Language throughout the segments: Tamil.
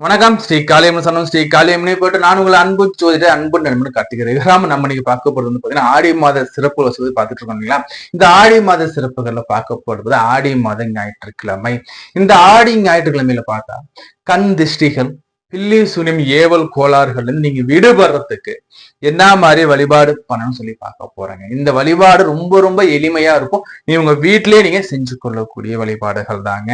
வணக்கம். ஸ்ரீ காளியம்மன் சொன்னோம் ஸ்ரீ காளியம்மனை போட்டு நான் உங்களை அன்பு சோதிட அன்பு நண்பன் கார்த்திகை ராம நம்ம இன்னைக்கு பார்க்க போறது வந்து பாத்தீங்கன்னா ஆடி மாத சிறப்பு வசதி பார்த்துட்டு இருக்கோம் இல்லைங்களா? இந்த ஆடி மாத சிறப்புகள்ல பார்க்க போறது ஆடி மாத ஞாயிற்றுக்கிழமை. இந்த ஆடி ஞாயிற்றுக்கிழமையில பார்த்தா கண் திஷ்டிகள் பில்லி சுனிம் ஏவல் கோளாறுகள்ல இருந்து நீங்க விடுபடுறதுக்கு என்ன மாதிரி வழிபாடு பண்ணணும்னு சொல்லி பார்க்க போறாங்க. இந்த வழிபாடு ரொம்ப ரொம்ப எளிமையா இருக்கும். நீ உங்க வீட்டிலேயே நீங்க செஞ்சு கொள்ளக்கூடிய வழிபாடுகள் தாங்க.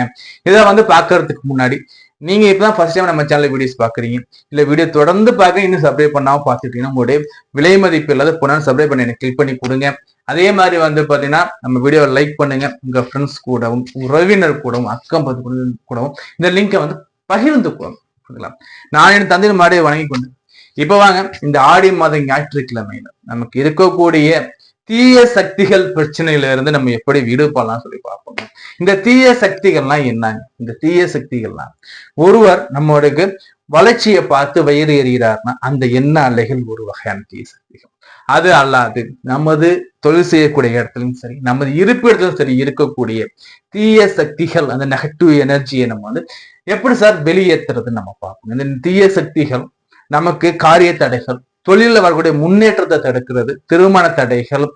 இதை வந்து பார்க்கறதுக்கு முன்னாடி நீங்க இப்பதான் ஃபர்ஸ்ட் டைம் நம்ம சேனல் வீடியோஸ் பாக்குறீங்க. இல்ல வீடியோ தொடர்ந்து பார்க்க இன்னும் சப்ஸ்கிரைப் பண்ணாம பாத்துட்டீங்கன்னா உங்களுடைய விலை மதிப்பு இல்லாத பொண்ணு சப்ஸ்கிரைப் பண்ணி எனக்கு கிளிக் பண்ணி கொடுங்க. அதே மாதிரி வந்து பாத்தீங்கன்னா நம்ம வீடியோவை லைக் பண்ணுங்க. உங்க ஃப்ரெண்ட்ஸ் கூடவும் உறவினர் கூடவும் அக்கம் பத்து கூடவும் இந்த லிங்கை வந்து பகிர்ந்து கூடவும் நான் என் தந்தை மாடியை வணங்கி கொண்டு இப்ப வாங்க இந்த ஆடி மாதம் ஞாயிற்றுக்கிழமையில நமக்கு இருக்கக்கூடிய தீய சக்திகள் பிரச்சனையில இருந்து நம்ம எப்படி விடுபடலாம் சொல்லி பார்ப்போம். இந்த தீய சக்திகள்லாம் என்ன? இந்த தீய சக்திகள்லாம் ஒருவர் நம்மளுக்கு வளர்ச்சியை பார்த்து வயிறு எறிகிறார்னா அந்த எண்ண அலைகள் ஒரு வகையான தீய சக்திகள். அது அல்லாது நமது தொழில் செய்யக்கூடிய இடத்துலையும் சரி நமது இருப்பிடத்திலும் சரி இருக்கக்கூடிய தீய சக்திகள் அந்த நெகட்டிவ் எனர்ஜியை நம்ம வந்து எப்படி சார் வெளியேற்றுறது நம்ம பார்க்கணும். இந்த தீய சக்திகள் நமக்கு காரிய தடைகள் தொழிலில் வரக்கூடிய முன்னேற்றத்தை தடுக்கிறது திருமண தடைகள்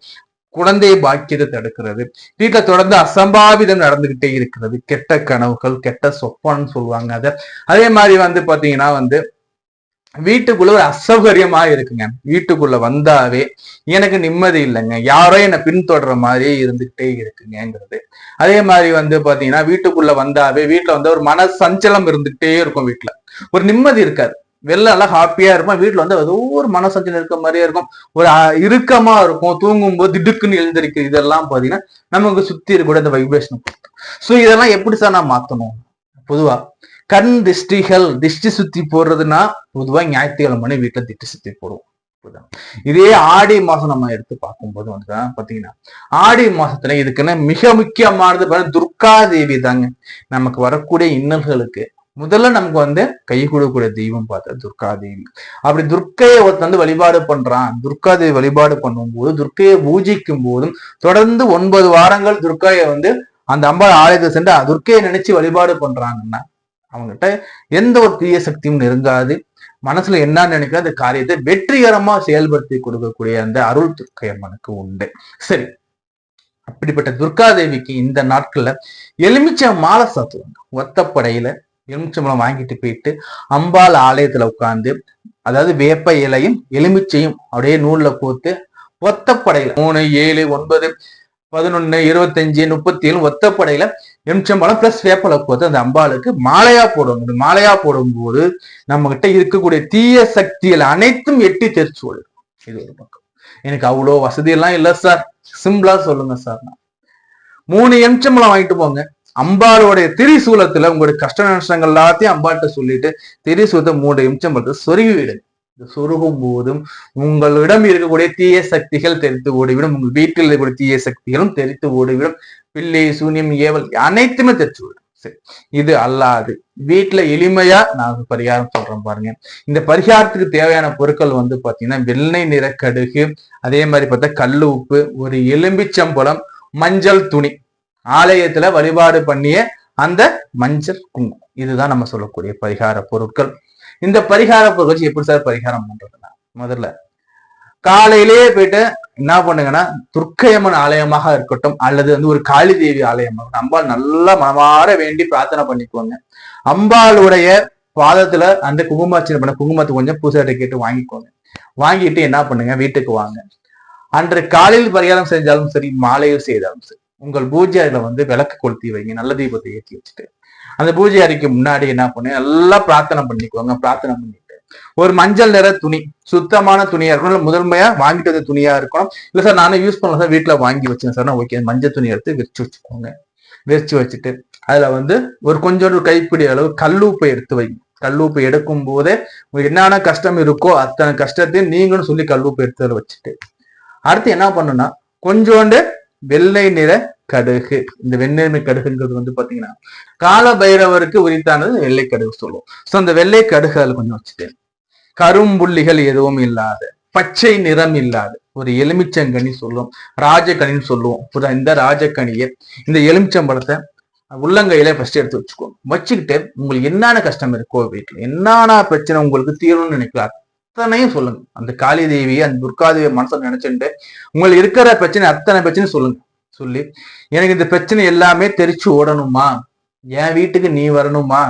குழந்தை பாக்கியத்தை தடுக்கிறது வீட்டுல தொடர்ந்து அசம்பாவிதம் நடந்துகிட்டே இருக்கிறது. கெட்ட கனவுகள் கெட்ட சொப்பன்னு சொல்லுவாங்க அதை. அதே மாதிரி வந்து பாத்தீங்கன்னா வந்து வீட்டுக்குள்ள ஒரு அசௌகரியமா இருக்குங்க. வீட்டுக்குள்ள வந்தாவே எனக்கு நிம்மதி இல்லைங்க. யாரோ என்னை பின்தொடர மாதிரியே இருந்துகிட்டே இருக்குங்கிறது. அதே மாதிரி வந்து பாத்தீங்கன்னா வீட்டுக்குள்ள வந்தாவே வீட்டுல வந்து ஒரு மன சஞ்சலம் இருந்துகிட்டே இருக்கும் வீட்டுல. ஒரு நிம்மதி இருக்காது. வெளில எல்லாம் ஹாப்பியா இருப்போம். வீட்டுல வந்து ஏதோ ஒரு மனசஞ்சலம் இருக்க மாதிரியே இருக்கும். ஒரு இறுக்கமா இருக்கும். தூங்கும்போது திடுக்குன்னு எழுந்திருக்கு இதெல்லாம் பாத்தீங்கன்னா நமக்கு சுத்தி இருக்கக்கூடிய இந்த வைப்ரேஷன் சோ இதெல்லாம் எப்படி சார் நான் மாத்தணும்? பொதுவா கண் திஷ்டிகள் திஷ்டி சுத்தி போடுறதுன்னா பொதுவா ஞாயிற்றுக்கிழமை வீட்டுல திஷ்டி சுத்தி போடுவோம். இதே ஆடி மாசம் நம்ம எடுத்து பார்க்கும்போது வந்து பாத்தீங்கன்னா ஆடி மாசத்துல இதுக்குன்னு மிக முக்கியமானது துர்கா தேவி தாங்க. நமக்கு வரக்கூடிய இன்னல்களுக்கு முதல்ல நமக்கு வந்து கை கொடுக்கக்கூடிய தெய்வம் பார்த்தா துர்கா தேவி அப்படி துர்க்கையை ஒருத்தன் வந்து வழிபாடு பண்றான். துர்கா தேவி வழிபாடு பண்ணும்போது துர்க்கையை பூஜிக்கும் போதும் தொடர்ந்து ஒன்பது வாரங்கள் துர்க்கையை வந்து அந்த அம்பாள் ஆலயத்தை சென்று துர்க்கையை நினைச்சு வழிபாடு பண்றாங்கன்னா அவங்ககிட்ட எந்த ஒரு தீய சக்தியும் நெருங்காது. மனசுல என்ன நினைக்கிற அந்த காரியத்தை வெற்றிகரமா செயல்படுத்தி கொடுக்கக்கூடிய அந்த அருள் துர்க்கை அம்மனுக்கு உண்டு. சரி. அப்படிப்பட்ட துர்கா தேவிக்கு இந்த நாட்கள்ல எலுமிச்சை மாலை சாத்துவாங்க. ஒத்தப்படையில எலுமிச்சம்பழம் வாங்கிட்டு போயிட்டு அம்பாள் ஆலயத்துல உட்காந்து அதாவது வேப்ப இலையும் எலுமிச்சையும் அப்படியே நூல்ல கோத்து ஒத்தப்படையில மூணு ஏழு ஒன்பது பதினொன்னு இருபத்தஞ்சு முப்பத்தி ஏழு ஒத்தப்படையில எலுமிச்சம்பழம் பிளஸ் வேப்பலை கோத்து அந்த அம்பாளுக்கு மாலையா போடுவாங்க மாலையா போடும்போது நம்ம கிட்ட இருக்கக்கூடிய தீய சக்திகள் அனைத்தும் எட்டி தெரிச்சு இது ஒரு பக்கம். எனக்கு அவ்வளோ வசதி எல்லாம் சார். சிம்பிளா சொல்லுங்க சார். நான் மூணு எலுமிச்சம்பழம் வாங்கிட்டு போங்க. அம்பாளுடைய திரிசூலத்துல உங்களுடைய கஷ்ட நஷ்டங்கள் எல்லாத்தையும் அம்பாள்கிட்ட சொல்லிட்டு திரிசூலத்தை மூணு எலுமிச்சம்பழத்தை சொருகி விடுங்க இந்த சொருகும் போதும் உங்களிடம் இருக்கக்கூடிய தீய சக்திகள் தெரித்து ஓடிவிடும். உங்கள் வீட்டில் இருக்கக்கூடிய தீய சக்திகளும் தெரித்து ஓடிவிடும். பிள்ளை சூன்யம் ஏவல் அனைத்துமே தெரிச்சு விடும் சரி. இது அல்லாது. வீட்டுல எளிமையா நான் பரிகாரம் சொல்றேன் பாருங்க. இந்த பரிகாரத்துக்கு தேவையான பொருட்கள் வந்து பாத்தீங்கன்னா வெள்ளை நிற கடுகு அதே மாதிரி பார்த்தா கல் உப்பு ஒரு எலும்பிச்சம்பழம் மஞ்சள் துணி. ஆலயத்துல வழிபாடு பண்ணிய அந்த மஞ்சள் குங்குமம். இதுதான் நம்ம சொல்லக்கூடிய பரிகார பொருட்கள். இந்த பரிகார பொருட்கள் எப்படி சார் பரிகாரம் பண்றதுன்னா முதல்ல காலையிலேயே போயிட்டு என்ன பண்ணுங்கன்னா துர்க்கையம்மன் ஆலயமாக இருக்கட்டும் அல்லது வந்து ஒரு காளி தேவி ஆலயமாக அம்பாள் நல்லா மனமாற வேண்டி பிரார்த்தனை பண்ணிக்குவாங்க அம்பாளுடைய பாதத்துல அந்த குங்குமாச்சனை பண்ண குங்குமத்தை கொஞ்சம் பூசாட்டை கேட்டு வாங்கிக்கோங்க. வாங்கிட்டு என்ன பண்ணுங்க வீட்டுக்கு வாங்க. அன்று காலையில் பரிகாரம் செஞ்சாலும் சரி மாலையில் செய்தாலும் சரி. உங்கள் பூஜை அறையில வந்து விளக்கு கொளுத்தி வைங்க நல்ல தீபத்தை ஏற்றி வச்சுட்டு. அந்த பூஜை அறைக்கு முன்னாடி என்ன பண்ணுங்க நல்லா பிரார்த்தனை பண்ணிக்குவாங்க பிரார்த்தனை பண்ணிட்டு. ஒரு மஞ்சள் நிற துணி சுத்தமான துணியா இருக்கணும். இல்ல முதன்மையா வாங்கிட்டு வந்த துணியா இருக்கணும். இல்ல சார் நானே யூஸ் பண்ணல சார் வீட்டுல வாங்கி வச்சேன் சார் ஓகே மஞ்சள் துணி எடுத்து விரிச்சு வச்சுக்கோங்க. விரிச்சு வச்சுட்டு அதுல வந்து ஒரு கொஞ்சோண்டு ஒரு கைப்பிடி அளவு கல்லூப்பை எடுத்து வைங்க. கல்லூப்பை எடுக்கும் போதே உங்களுக்கு என்னென்ன கஷ்டம் இருக்கோ அத்தனை கஷ்டத்தையும் நீங்களும் சொல்லி கல்லூப்பை எடுத்து வச்சுட்டு. அடுத்து என்ன பண்ணுன்னா கொஞ்சோண்டு வெள்ளை நிற கடுகு இந்த வெண்ணெய்மை கடுகுங்கிறது வந்து பாத்தீங்கன்னா கால பைரவருக்கு உரித்தானது வெள்ளை கடுகு சொல்லுவோம். சோ அந்த வெள்ளை கடுகு அதுல கொஞ்சம் வச்சுட்டேன் கரும்புள்ளிகள் எதுவும் இல்லாத பச்சை நிறம் இல்லாத ஒரு எலுமிச்சங்கனி சொல்லுவோம் ராஜகனின்னு சொல்லுவோம். புதா இந்த ராஜக்கனியை இந்த எலுமிச்சம்பழத்தை உள்ளங்கையில ஃபர்ஸ்ட் எடுத்து வச்சுக்கோங்க. வச்சுக்கிட்டு உங்களுக்கு என்னென்ன கஷ்டம் இருக்கோ வீட்டுல என்னென்ன பிரச்சனை உங்களுக்கு தீரணும்னு நினைக்கலாம் அத்தனையும் சொல்லுங்க. அந்த காளி தேவியை அந்த துர்காதேவியை மனசுல நினைச்சுட்டு உங்களுக்கு இருக்கிற பிரச்சனை அத்தனை பிரச்சனை சொல்லுங்க. சொல்லி எனக்கு இந்த பிரச்சனை எல்லாமே தெரிச்சு ஓடணுமா? என் வீட்டுக்கு நீ வரணுமா?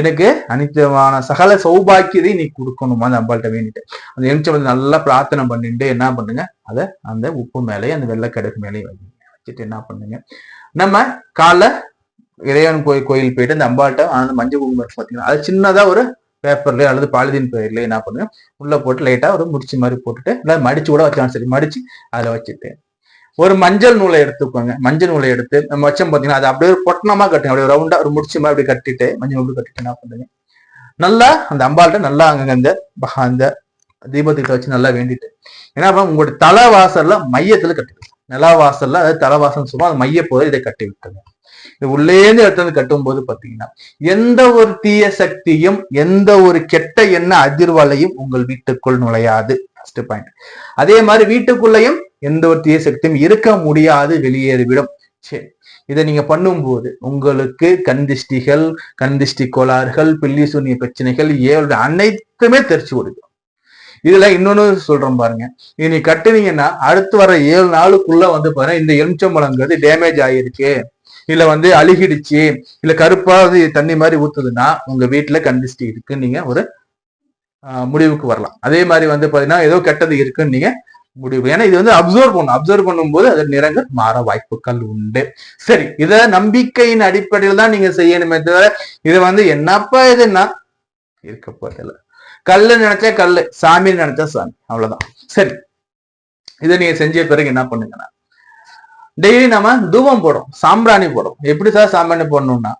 எனக்கு அனித்தமான சகல சௌபாக்கியதை நீ கொடுக்கணுமா? அந்த அம்பாள்கிட்ட வேண்டிட்டு அந்த எலுமிச்சை நல்லா பிரார்த்தனை பண்ணிட்டு என்ன பண்ணுங்க? அதை அந்த உப்பு மேலேயே அந்த வெள்ளக்கடுக்கு மேலேயும் வைங்க வச்சுட்டு என்ன பண்ணுங்க? நம்ம காலைல இறைவன் கோயில் கோயில் போயிட்டு அந்த அம்பாள்கிட்ட அந்த மஞ்சள் குங்குமம் இருக்கு பார்த்தீங்கன்னா அது சின்னதா ஒரு பேப்பர்லயோ அல்லது பாலிதீன் பேர்லயோ என்ன பண்ணுங்க? உள்ள போட்டு லைட்டா ஒரு முடிச்சு மாதிரி போட்டுட்டு இல்லை மடிச்சு கூட வச்சாலும் சரி மடிச்சு அதில் வச்சுட்டு ஒரு மஞ்சள் நூலை எடுத்துக்கோங்க. மஞ்சள் நூலை எடுத்து நம்ம வச்சோம் பார்த்தீங்கன்னா அது அப்படியே ஒரு பொட்டணமா கட்டுங்க. அப்படியே ரவுண்டா ஒரு முடிச்சு மாதிரி அப்படி கட்டிட்டு மஞ்சள் நூல் கட்டிட்டு என்ன பண்ணுங்க நல்லா அந்த அம்பாள்கிட்ட நல்லா அங்க அந்த அந்த தீபத்திட்ட வச்சு நல்லா வேண்டிட்டு. ஏன்னா அப்ப உங்களுடைய தலை வாசல்ல மையத்துல கட்டிடுங்க. நிலா வாசல்ல அதாவது தலை வாசல் சொல்லுவோம். அது மைய போது இதை கட்டி விட்டுருங்க. இது உள்ளேந்து எடுத்து கட்டும் போது பாத்தீங்கன்னா எந்த ஒரு தீய சக்தியும் எந்த ஒரு கெட்ட எண்ண அதிர்வலையும் உங்கள் வீட்டுக்குள் நுழையாது. ஃபர்ஸ்ட் பாயிண்ட் அதே மாதிரி வீட்டுக்குள்ளேயும் எந்த ஒரு தீய சக்தியும் இருக்க முடியாது வெளியேறிவிடும். சரி. இதை நீங்க பண்ணும்போது உங்களுக்கு கண் கந்திஷ்டி கண் கோளாறுகள் பில்லி சூனிய பிரச்சனைகள் ஏழு அனைத்துமே தெரிச்சு கொடுக்கும். இதுல இன்னொன்னு சொல்றோம் பாருங்க. இது நீ கட்டுனீங்கன்னா அடுத்து வர ஏழு நாளுக்குள்ள வந்து பாருங்க இந்த எலுமிச்சம்பழங்கிறது டேமேஜ் ஆயிருக்கு இல்ல வந்து அழுகிடுச்சு. இல்ல கருப்பா தண்ணி மாதிரி ஊத்துதுன்னா உங்க வீட்டுல கண்டிஸ்டி இருக்கு நீங்க ஒரு ஆஹ், முடிவுக்கு வரலாம். அதே மாதிரி வந்து பாத்தீங்கன்னா ஏதோ கெட்டது இருக்குன்னு நீங்க முடிவு. ஏன்னா இது வந்து அப்சர்வ் பண்ணும். அப்சர்வ் பண்ணும்போது அது நிறங்கள் மாற வாய்ப்புகள் உண்டு. சரி இத நம்பிக்கையின் அடிப்படையில் தான் நீங்க செய்யணுமே தவிர இது வந்து என்னப்பா இதுன்னா இருக்க போதில்ல கல்லு நினைச்சா கல்லு சாமி நினைச்சா சாமி. அவ்வளவுதான். சரி இதை நீங்க செஞ்ச பிறகு என்ன பண்ணுங்கன்னா டெய்லி நம்ம தூபம் போடும் சாம்பிராணி போடும் எப்படி சார் சாம்பிராணி போடணும்னா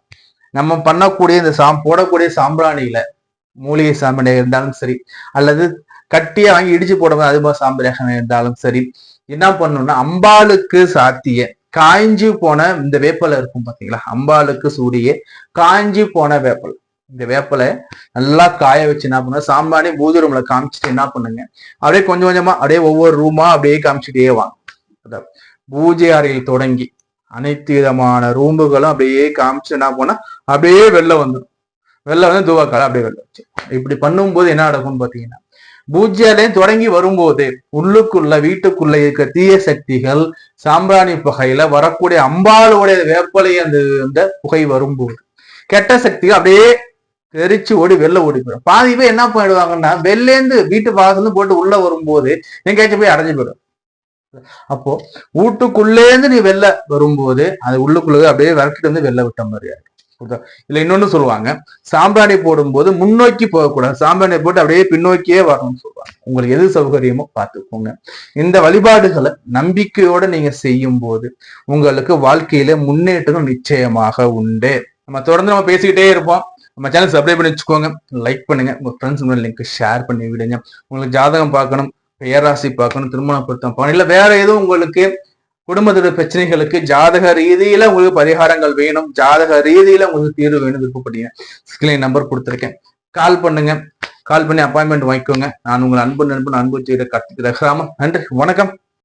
நம்ம பண்ணக்கூடிய இந்த சாம் போடக்கூடிய சாம்பிராணியில மூலிகை சாம்பிராணி இருந்தாலும் சரி அல்லது கட்டியை வாங்கி இடிச்சு போடும்போது அது மாதிரி சாம்பிராணி இருந்தாலும் சரி. என்ன பண்ணணும்னா அம்பாளுக்கு சாத்திய. காய்ஞ்சு போன இந்த வேப்பலை இருக்கும் பாத்தீங்களா? அம்பாளுக்கு சூரிய காய்ஞ்சி போன வேப்பல். இந்த வேப்பலை நல்லா காய வச்சு என்ன பண்ணுங்க சாம்பானி பூஜை ரூம்ல காமிச்சிட்டு என்ன பண்ணுங்க அப்படியே கொஞ்சம் கொஞ்சமா அப்படியே ஒவ்வொரு ரூமா அப்படியே காமிச்சிட்டே வாங்க. பூஜை அறையில் தொடங்கி அனைத்து விதமான ரூம்புகளும் அப்படியே காமிச்சு என்ன போனா அப்படியே வெளில வந்துடும் வெளில வந்து தூவாக்கால அப்படியே வெளில வச்சு இப்படி பண்ணும்போது என்ன நடக்கும்னு பாத்தீங்கன்னா பூஜ்யாலயம் தொடங்கி வரும்போது உள்ளுக்குள்ள வீட்டுக்குள்ள இருக்க தீய சக்திகள் சாம்பிராணி புகையில வரக்கூடிய அம்பாளுடைய வேப்பலை அந்த அந்த புகை வரும்போது கெட்ட சக்திகள் அப்படியே தெரிச்சு ஓடி வெளில ஓடி போயிடும். பாதி பேர் என்ன பண்ணிடுவாங்கன்னா வெளிலேந்து வீட்டு வாசல்ல போட்டு உள்ள வரும்போது எங்கேயாச்சும் போய் அடைஞ்சு போயிடும். அப்போ வீட்டுக்குள்ளேருந்து நீ வெளில வரும்போது அது உள்ளுக்குள்ளே அப்படியே விரட்டிட்டு வந்து வெளில விட்ட மாதிரி ஆயிடும். இதுல இன்னொன்னு சொல்லுவாங்க சாம்பிராணி போடும்போது முன்னோக்கி போகக்கூடாது. சாம்பிராணி போட்டு அப்படியே பின்னோக்கியே வரணும்னு சொல்லுவாங்க. உங்களுக்கு எது சௌகரியமோ பார்த்துக்கோங்க. இந்த வழிபாடுகளை நம்பிக்கையோட நீங்க செய்யும் போது உங்களுக்கு வாழ்க்கையில முன்னேற்றம் நிச்சயமாக உண்டு. நம்ம தொடர்ந்து நம்ம பேசிக்கிட்டே இருப்போம். நம்ம சேனல் சப்ஸ்கிரைப் பண்ணி வச்சுக்கோங்க. லைக் பண்ணுங்க. உங்க ஃப்ரெண்ட்ஸ் லிங்க் ஷேர் பண்ணி விடுங்க. உங்களுக்கு ஜாதகம் பார்க்கணும் பேராசி பார்க்கணும் திருமண பொருத்தம் பார்க்கணும் இல்ல வேற எதுவும் உங்களுக்கு குடும்பத்தோட பிரச்சனைகளுக்கு ஜாதக ரீதியில உங்களுக்கு பரிகாரங்கள் வேணும். ஜாதக ரீதியில உங்களுக்கு தீர்வு வேணும் விருப்பப்பட்டீங்க ஸ்கிரீன் நம்பர் கொடுத்துருக்கேன். கால் பண்ணுங்க. கால் பண்ணி அப்பாயின்மெண்ட் வாங்கிக்கோங்க. நான் உங்கள் அன்பு நண்பன் அன்பு செய்த கத்துக்கிற கிராமம் நன்றி. வணக்கம்.